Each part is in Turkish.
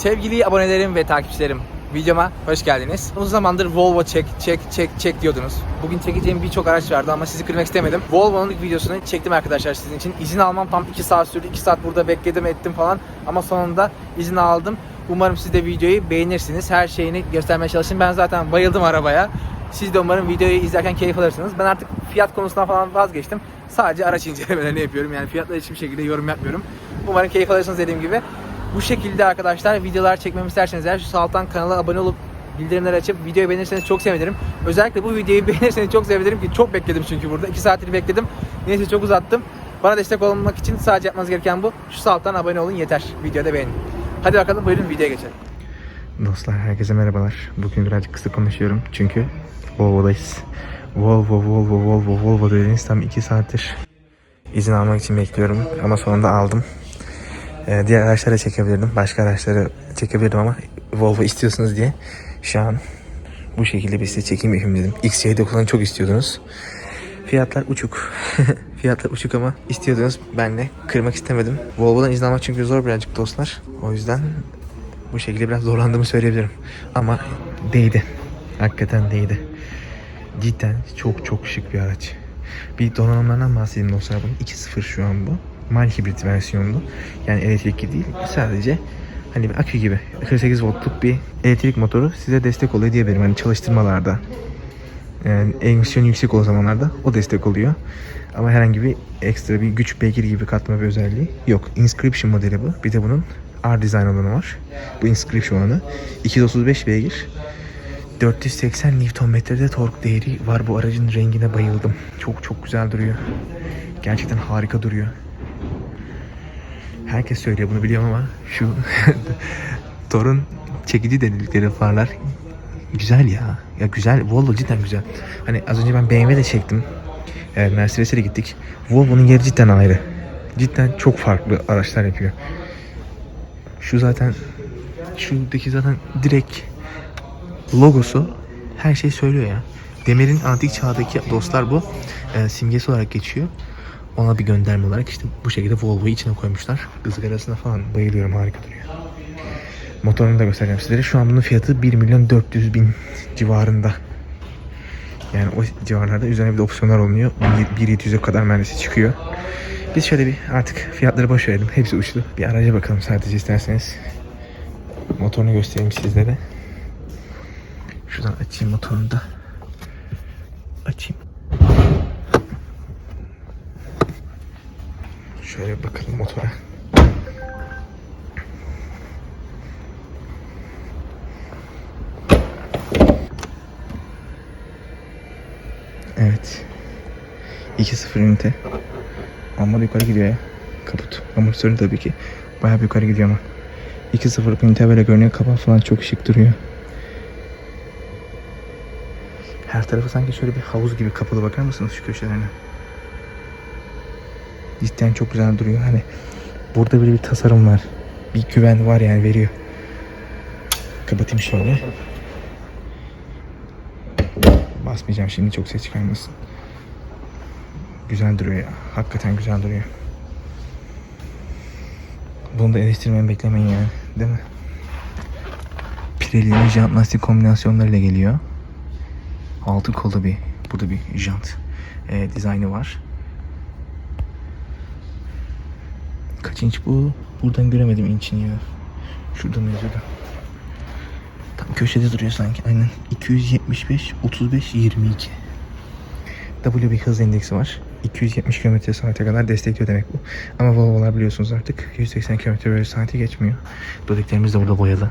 Sevgili abonelerim ve takipçilerim, videoma hoş geldiniz. Uzun zamandır Volvo çek, çek, çek, çek diyordunuz. Bugün çekeceğim birçok araç vardı ama sizi kırmak istemedim. Volvo'nun ilk videosunu çektim arkadaşlar sizin için. İzin almam tam 2 saat sürdü. 2 saat burada bekledim ettim falan. Ama sonunda izin aldım. Umarım siz de videoyu beğenirsiniz. Her şeyini göstermeye çalıştım. Ben zaten bayıldım arabaya. Siz de umarım videoyu izlerken keyif alırsınız. Ben artık fiyat konusundan falan vazgeçtim. Sadece araç incelemelerini yapıyorum. Yani fiyatla hiçbir şekilde yorum yapmıyorum. Umarım keyif alırsınız dediğim gibi. Bu şekilde arkadaşlar videolar çekmemi isterseniz eğer şu alttan kanala abone olup bildirimleri açıp videoyu beğenirseniz çok sevinirim. Özellikle bu videoyu beğenirseniz çok sevinirim ki çok bekledim çünkü burada. 2 saattir bekledim. Neyse çok uzattım. Bana destek olmak için sadece yapmanız gereken bu. Şu alttan abone olun yeter. Videoda beğenin. Hadi bakalım buyurun videoya geçelim. Dostlar herkese merhabalar. Bugün birazcık kısa konuşuyorum çünkü Volvo'dayız. Volvo, Volvo, Volvo, Volvo dediğiniz tam 2 saattir izin almak için bekliyorum ama sonunda aldım. Ee, diğer araçları çekebilirdim. Başka araçları çekebilirdim ama Volvo istiyorsunuz diye şu an bu şekilde bir size çekeyim yapayım dedim. XC9'unu çok istiyordunuz. Fiyatlar uçuk. Fiyatlar uçuk ama istiyordunuz. Ben de kırmak istemedim. Volvo'dan izin almak çünkü zor birazcık dostlar. O yüzden bu şekilde biraz zorlandığımı söyleyebilirim. Ama değdi. Hakikaten değdi. Cidden çok çok şık bir araç. Bir donanımlardan bahsedeyim dostlar bunun. 2.0 şu an bu. Mild hibrit versiyonlu. Yani elektrikli değil. Sadece hani bir akü gibi 48 voltluk bir elektrik motoru size destek oluyor diyebilirim. Hani çalıştırmalarda yani emisyon yüksek olan zamanlarda o destek oluyor. Ama herhangi bir ekstra bir güç beygir gibi katma bir özelliği yok. Inscription modeli bu. Bir de bunun R-Design olanı var. Bu Inscription olanı. 235 beygir. 480 Nm'de tork değeri var bu aracın rengine bayıldım. Çok çok güzel duruyor. Gerçekten harika duruyor. Herkes söylüyor bunu biliyorum ama şu Torun çekici dedikleri farlar güzel ya. Ya güzel. Volvo cidden güzel. Hani az önce ben BMW de çektim. E, Mercedes'e de gittik. Volvo'nun yeri cidden ayrı. Cidden çok farklı araçlar yapıyor. Şu zaten şuradaki zaten direkt logosu her şey söylüyor ya. Demir'in antik çağdaki dostlar bu. E, simgesi olarak geçiyor. Ona bir gönderme olarak işte bu şekilde Volvo'yu içine koymuşlar. Izgarasına falan bayılıyorum harika duruyor. Motorunu da göstereceğim sizlere. Şu an bunun fiyatı 1 milyon 400 bin civarında. Yani o civarlarda üzerine bir de opsiyonlar olunuyor. 1.700'e kadar neredeyse çıkıyor. Biz şöyle bir artık fiyatları boş verelim. Hepsi uçtu. Bir araca bakalım sadece isterseniz. Motorunu göstereyim sizlere. Şuradan açayım motorunu da. Açayım. Şöyle bakalım motora. Evet. 2.0 ünite. Ama yukarı gidiyor ya. Kaput. Amortisörü tabii ki. Bayağı yukarı gidiyor ama. 2.0 ünite böyle görünüyor. Kapağı falan çok şık duruyor. Her tarafı sanki şöyle bir havuz gibi kapalı bakar mısınız şu köşelerine? Cidden çok güzel duruyor. Hani burada böyle bir tasarım var. Bir güven var yani veriyor. Kapatayım şöyle. Basmayacağım şimdi çok ses çıkarmasın. Güzel duruyor ya. Hakikaten güzel duruyor. Bunu da eleştirmemi beklemeyin yani. Değil mi? Pirelli'nin jant lastik kombinasyonlarıyla geliyor. Altı kolda bir burada bir jant e, dizaynı var. Kaç inç bu? Buradan göremedim inçini ya. Şuradan yazıyordu. Tam köşede duruyor sanki. Aynen. 275 35 22. W bir hız indeksi var. 270 km saate kadar destekliyor demek bu. Ama Volvo'lar biliyorsunuz artık 180 km saate geçmiyor. Dodiklerimiz de burada boyalı.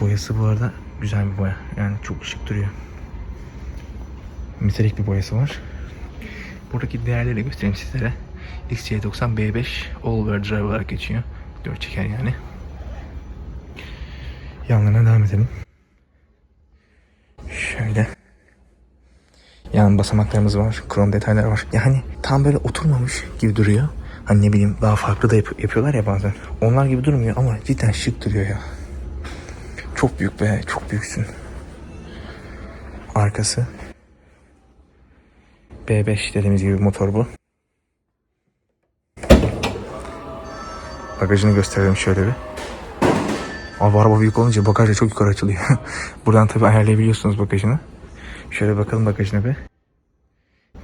Boyası bu arada güzel bir boya. Yani çok şık duruyor. Metalik bir boyası var. Buradaki değerleri de göstereyim sizlere. XC90 B5 All-Weather Drive olarak geçiyor. 4 çeker yani. Yanlarına devam edelim. Şöyle. Yan basamaklarımız var. Krom detaylar var. Yani tam böyle oturmamış gibi duruyor. Hani ne bileyim daha farklı da yap- yapıyorlar ya bazen. Onlar gibi durmuyor ama cidden şık duruyor ya. Çok büyük be. Çok büyüksün. Arkası. B5 dediğimiz gibi motor bu. Bagajını gösterelim şöyle bir. Bu araba büyük olunca bagaj da çok yukarı açılıyor. Buradan tabii ayarlayabiliyorsunuz bagajını. Şöyle bakalım bagajına bir.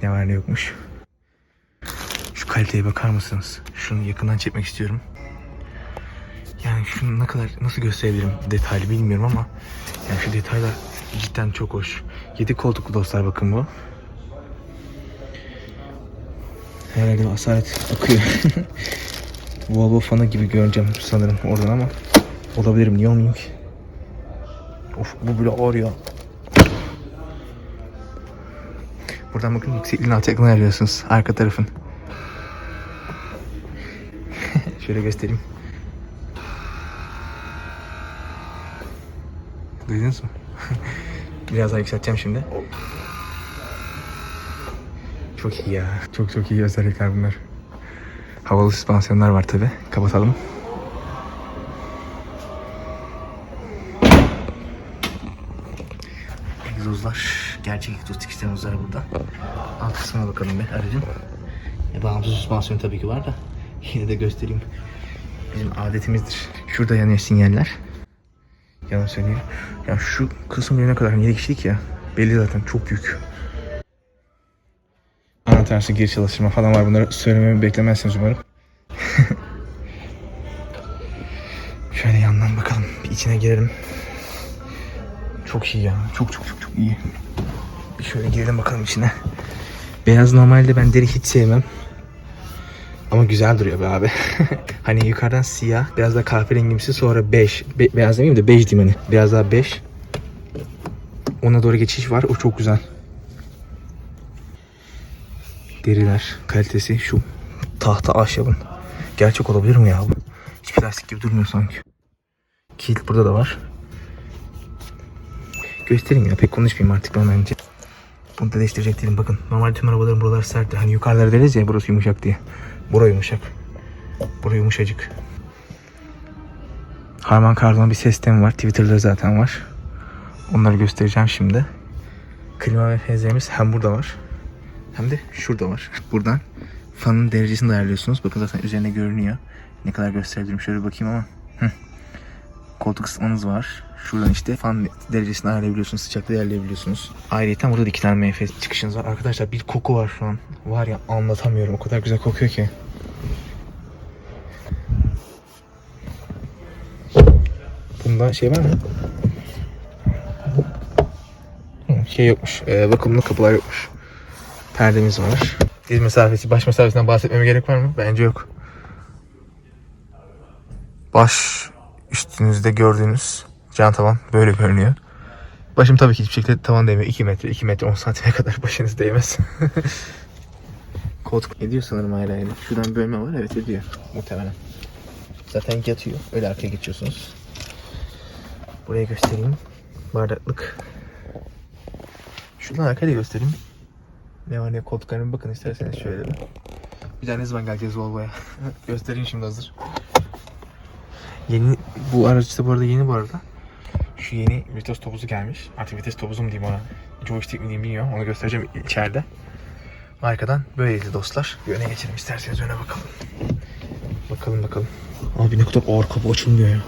Ne var ne yokmuş. Şu kaliteye bakar mısınız? Şunu yakından çekmek istiyorum. Yani şunu ne kadar nasıl gösterebilirim detaylı bilmiyorum ama yani şu detaylar cidden çok hoş. 7 koltuklu dostlar bakın bu. Herhalde asalet akıyor. Volvo fanı gibi göreceğim sanırım oradan ama olabilirim niye olmayayım ki? Of bu bile ağır ya. Buradan bakın yüksekliğin alçaklığını ayarlıyorsunuz arka tarafın. Şöyle göstereyim. Duydunuz mu? Biraz daha yükselteceğim şimdi. Çok iyi ya. Çok çok iyi özellikler bunlar. Havalı süspansiyonlar var tabi. Kapatalım. Egzozlar. Gerçek egzoz sistemimizler burada. Alt kısmına bakalım bir aracın. E, bağımsız süspansiyon tabii ki var da. Yine de göstereyim. Bizim adetimizdir. Şurada yanıyor sinyaller. Yalan söyleyeyim. Ya şu kısım ne kadar 7 kişilik ya. Belli zaten çok büyük. Anahtarsız geri çalıştırma falan var. Bunları söylememi beklemezsiniz umarım. Şöyle yandan bakalım. Bir içine girelim. Çok iyi ya. Çok çok çok çok iyi. Şöyle girelim bakalım içine. Beyaz normalde ben deri hiç sevmem. Ama güzel duruyor be abi. hani yukarıdan siyah, biraz da kahverengimsi sonra beş. Be- beyaz demeyeyim de bej diyeyim hani. Biraz daha beş. Ona doğru geçiş var. O çok güzel. Deriler kalitesi şu tahta ahşabın. Gerçek olabilir mi ya bu? Hiç plastik gibi durmuyor sanki. Kilit burada da var. Göstereyim ya pek konuşmayayım artık ben önce. Bunu da değiştirecek değilim bakın. Normalde tüm arabaların buraları serttir. Hani yukarıları deriz ya burası yumuşak diye. Bura yumuşak. Bura yumuşacık. Harman Kardon bir sistem var. Twitter'da zaten var. Onları göstereceğim şimdi. Klima ve fezlerimiz hem burada var hem de şurada var. Buradan fanın derecesini de ayarlıyorsunuz. Bakın zaten üzerine görünüyor. Ne kadar gösterebilirim şöyle bakayım ama. Koltuk ısıtmanız var. Şuradan işte fan derecesini ayarlayabiliyorsunuz. Sıcaklığı ayarlayabiliyorsunuz. Ayrıca burada da iki tane MFS çıkışınız var. Arkadaşlar bir koku var şu an. Var ya anlatamıyorum. O kadar güzel kokuyor ki. Bunda şey var mı? Şey yokmuş. Ee, vakumlu kapılar yokmuş. Perdemiz var. Diz mesafesi, baş mesafesinden bahsetmeme gerek var mı? Bence yok. Baş üstünüzde gördüğünüz can tavan böyle görünüyor. Başım tabii ki hiçbir şekilde tavan değmiyor. 2 metre, 2 metre 10 santime kadar başınız değmez. Koltuk ediyor sanırım hala öyle. Şuradan bölme var evet ediyor muhtemelen. Zaten yatıyor. Öyle arkaya geçiyorsunuz. Buraya göstereyim. Bardaklık. Şuradan arkaya da göstereyim. Ne var ne koltuklarına bakın isterseniz şöyle bir. Daha ne zaman geleceğiz Volvo'ya? Göstereyim şimdi hazır. Yeni bu araç da bu arada yeni bu arada. Şu yeni vites topuzu gelmiş. Artık vites topuzu mu diyeyim ona. Joystick mi diyeyim bilmiyorum. Onu göstereceğim içeride. Arkadan böyleydi dostlar. Bir öne geçelim isterseniz öne bakalım. Bakalım bakalım. Abi ne kadar ağır kapı açılmıyor ya.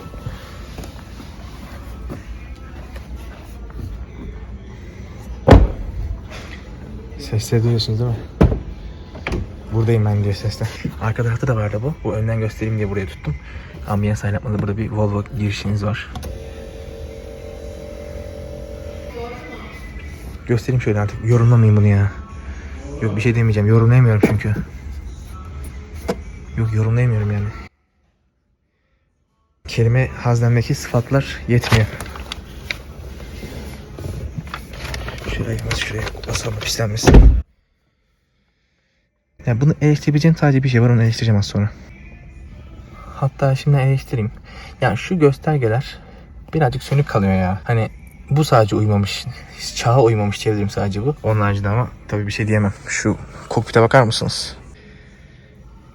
Sesleri duyuyorsunuz değil mi? Buradayım ben diyor sesler. Arka tarafta da vardı bu. Bu önden göstereyim diye buraya tuttum. Ambiyans aydınlatmada burada bir Volvo girişiniz var. Göstereyim şöyle artık. Yorumlamayın bunu ya. Yok bir şey demeyeceğim. Yorumlayamıyorum çünkü. Yok yorumlayamıyorum yani. Kelime haznendeki sıfatlar yetmiyor. Şuraya nasıl şuraya basalım pislenmesin. Ya bunu eleştirebileceğim sadece bir şey var onu eleştireceğim az sonra. Hatta şimdi eleştireyim. Yani şu göstergeler birazcık sönük kalıyor ya. Hani bu sadece uymamış. Çağa uymamış diyebilirim sadece bu. Onun haricinde ama tabii bir şey diyemem. Şu kokpite bakar mısınız?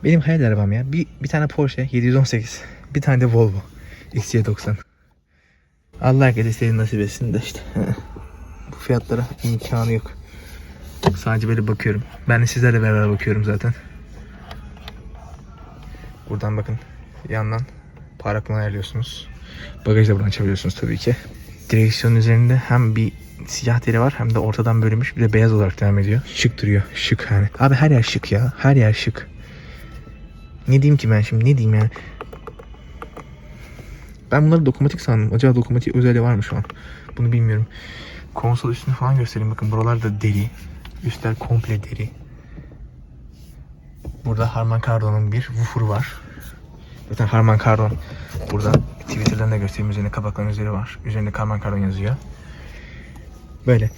Benim hayal arabam ya. Bir, bir tane Porsche 718. Bir tane de Volvo XC90. Allah herkese istediğini nasip etsin de işte. Bu fiyatlara imkanı yok. Sadece böyle bakıyorum. Ben de sizlerle beraber bakıyorum zaten. Buradan bakın yandan parlaklığını ayarlıyorsunuz. Bagajı da buradan açabiliyorsunuz tabii ki. Direksiyonun üzerinde hem bir siyah deri var hem de ortadan bölünmüş bir de beyaz olarak devam ediyor. Şık duruyor. Şık yani. Abi her yer şık ya. Her yer şık. Ne diyeyim ki ben şimdi ne diyeyim yani. Ben bunları dokunmatik sandım. Acaba dokunmatik özelliği var mı şu an? Bunu bilmiyorum. Konsol üstünü falan göstereyim. Bakın buralar da deri. Üstler komple deri. Burada Harman Kardon'un bir woofer var. Zaten Harman Kardon burada Twitter'dan da göstereyim. Üzerinde kapakların üzeri var. Üzerinde Harman Kardon yazıyor. Böyle.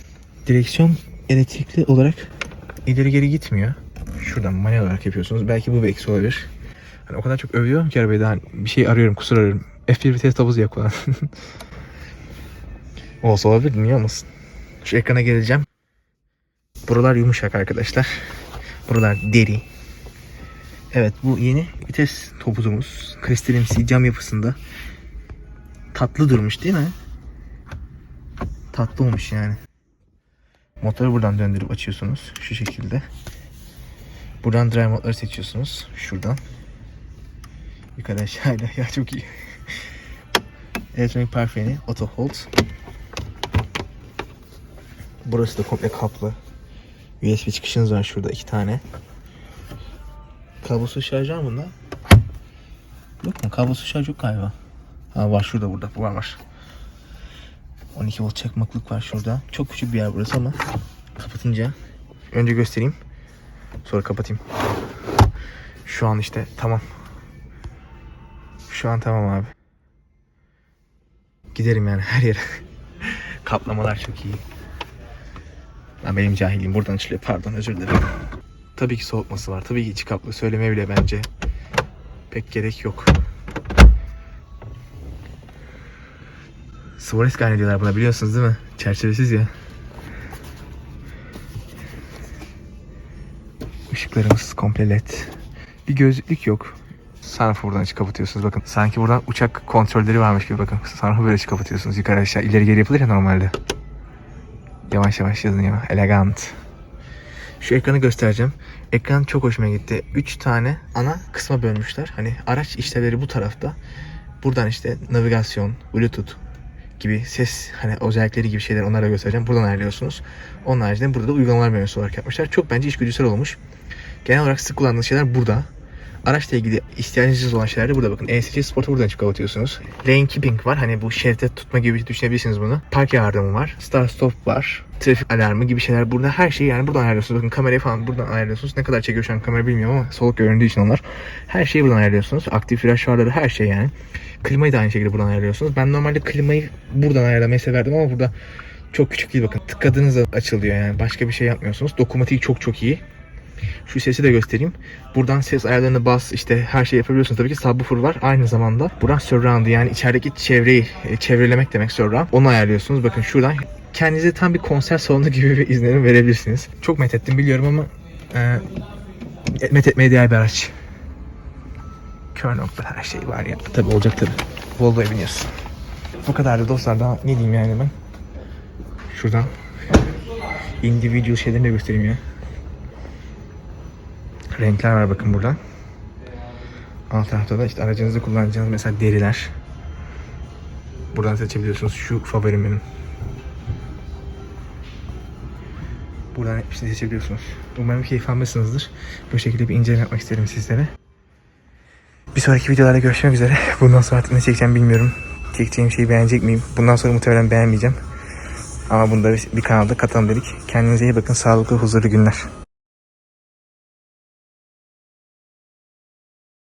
Direksiyon elektrikli olarak ileri geri gitmiyor. Şuradan manuel olarak yapıyorsunuz. Belki bu bir eksi olabilir. Hani o kadar çok övüyorum ki arabayı da hani bir şey arıyorum, kusur arıyorum. F1 vites tabuzu falan. Olsa olabilir, niye olmasın? Şu ekrana geleceğim. Buralar yumuşak arkadaşlar. Buralar deri. Evet bu yeni vites topuzumuz. Kristalimsi cam yapısında. Tatlı durmuş değil mi? Tatlı olmuş yani. Motoru buradan döndürüp açıyorsunuz. Şu şekilde. Buradan drive modları seçiyorsunuz. Şuradan. Yukarı aşağıyla. Ya çok iyi. Elektronik freni. Auto hold. Burası da komple kaplı. USB çıkışınız var şurada iki tane. Kablosuz şarj var bunda? Yok mu? Kablosuz şarj yok galiba. Ha var şurada burada. Var var. 12 volt çakmaklık var şurada. Çok küçük bir yer burası ama kapatınca önce göstereyim. Sonra kapatayım. Şu an işte tamam. Şu an tamam abi. Giderim yani her yere. Kaplamalar çok iyi. Ben benim cahilliğim buradan açılıyor. Pardon özür dilerim. Tabii ki soğutması var. Tabii ki içi kaplı. Söylemeye bile bence pek gerek yok. Swarovski diyorlar buna biliyorsunuz değil mi? Çerçevesiz ya. Işıklarımız komple led. Bir gözlük yok. Sunroof buradan açıp kapatıyorsunuz bakın. Sanki buradan uçak kontrolleri varmış gibi bakın. Sunroof böyle açıp kapatıyorsunuz yukarı aşağı. ileri geri yapılır ya normalde. Yavaş yavaş yazın ya. Elegant. Şu ekranı göstereceğim. Ekran çok hoşuma gitti. 3 tane ana kısma bölmüşler. Hani araç işlevleri bu tarafta. Buradan işte navigasyon, bluetooth gibi ses hani özellikleri gibi şeyler onlara göstereceğim. Buradan ayarlıyorsunuz. Onun haricinde burada da uygulamalar menüsü olarak yapmışlar. Çok bence içgüdüsel olmuş. Genel olarak sık kullandığınız şeyler burada. Araçla ilgili ihtiyacınız olan şeyler burada bakın. ESC Sport'u buradan çıkıp atıyorsunuz. Lane Keeping var. Hani bu şerite tutma gibi düşünebilirsiniz bunu. Park yardımı var. Start Stop var. Trafik alarmı gibi şeyler burada. Her şeyi yani buradan ayarlıyorsunuz. Bakın kamerayı falan buradan ayarlıyorsunuz. Ne kadar çekiyor şu an kamera bilmiyorum ama soluk göründüğü için onlar. Her şeyi buradan ayarlıyorsunuz. Aktif viraj farları her şey yani. Klimayı da aynı şekilde buradan ayarlıyorsunuz. Ben normalde klimayı buradan ayarlamayı severdim ama burada çok küçük değil bakın. Tıkladığınızda açılıyor yani. Başka bir şey yapmıyorsunuz. Dokunmatiği çok çok iyi. Şu sesi de göstereyim. Buradan ses ayarlarını bas işte her şey yapabiliyorsunuz. Tabii ki subwoofer var. Aynı zamanda buradan surround yani içerideki çevreyi e, çevrelemek demek surround. Onu ayarlıyorsunuz. Bakın şuradan kendinize tam bir konser salonu gibi bir izlenim verebilirsiniz. Çok methettim biliyorum ama e, methetmeye değer bir araç. Kör nokta her şey var ya. Tabii olacak tabii. Volvo'ya biniyorsun. Bu kadardı dostlar daha ne diyeyim yani ben. Şuradan individual şeylerini de göstereyim ya. Renkler var bakın burada. Alt tarafta da işte aracınızda kullanacağınız mesela deriler. Buradan seçebiliyorsunuz. Şu favorim benim. Buradan hepsini seçebiliyorsunuz. Umarım keyif almışsınızdır. Bu şekilde bir inceleme yapmak isterim sizlere. Bir sonraki videolarda görüşmek üzere. Bundan sonra artık ne çekeceğim bilmiyorum. Çekeceğim şeyi beğenecek miyim? Bundan sonra muhtemelen beğenmeyeceğim. Ama bunda bir, bir kanalda katalım dedik. Kendinize iyi bakın. Sağlıklı, huzurlu günler.